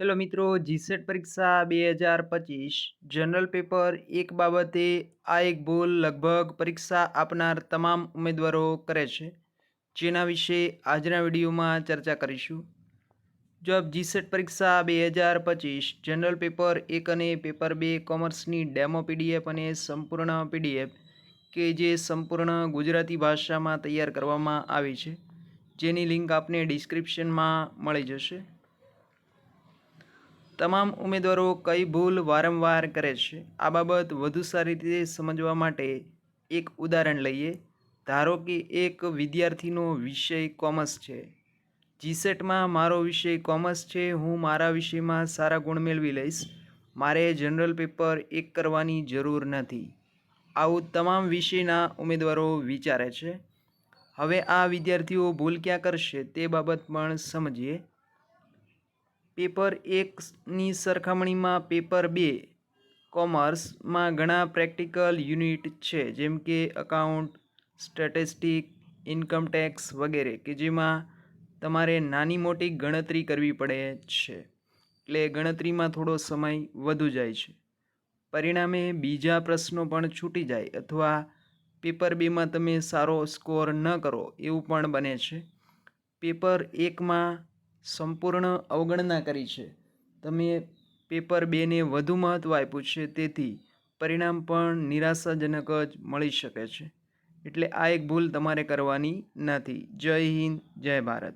Hello મિત્રો GSET પરીક્ષા બે હજાર પચીસ. જનરલ પેપર એક બાબતે આ એક ભૂલ લગભગ પરીક્ષા આપનાર તમામ ઉમેદવારો કરે છે. જેના વિશે આજના વિડીયોમાં ચર્ચા કરીશું. જો આપ જીસેટ પરીક્ષા બે હજાર પચીસ જનરલ પેપર એક અને પેપર બે કોમર્સની ડેમો પીડીએફ અને સંપૂર્ણ પીડીએફ કે જે સંપૂર્ણ ગુજરાતી ભાષામાં તૈયાર કરવામાં આવી છે. જેની લિંક આપને ડિસ્ક્રિપ્શનમાં મળી જશે. તમામ ઉમેદવારો કઈ ભૂલ વારંવાર કરે છે? આ બાબત વધુ સારી રીતે સમજવા માટે એક ઉદાહરણ લઈએ. ધારો કે એક વિદ્યાર્થીનો વિષય કોમર્સ છે. જીસેટમાં મારો વિષય કોમર્સ છે, હું મારા વિષયમાં સારા ગુણ મેળવી લઈશ. મારે જનરલ પેપર એક કરવાની જરૂર નથી. આવું તમામ વિષયના ઉમેદવારો વિચારે છે. હવે આ વિદ્યાર્થીઓ ભૂલ ક્યાં કરશે તે બાબત પણ સમજીએ. પેપર એકની સરખામણીમાં પેપર બે, કોમર્સમાં ઘણા પ્રેક્ટિકલ યુનિટ છે, જેમ કે અકાઉન્ટ સ્ટેટિસ્ટિક, ઇન્કમ ટેક્સ વગેરે, કે જેમાં તમારે નાની મોટી ગણતરી કરવી પડે છે. એટલે ગણતરીમાં થોડો સમય વધુ જાય છે. પરિણામે બીજા પ્રશ્નો પણ છૂટી જાય, અથવા પેપર બેમાં તમે સારો સ્કોર ન કરો, એવું પણ બને છે. પેપર એકમાં સંપૂર્ણ અવગણના કરી છે. તમે પેપર બેને વધુ મહત્ત્વ આપ્યું છે, તેથી પરિણામ પણ નિરાશાજનક જ મળી શકે છે. એટલે આ એક ભૂલ તમારે કરવાની નથી. જય હિન્દ, જય ભારત.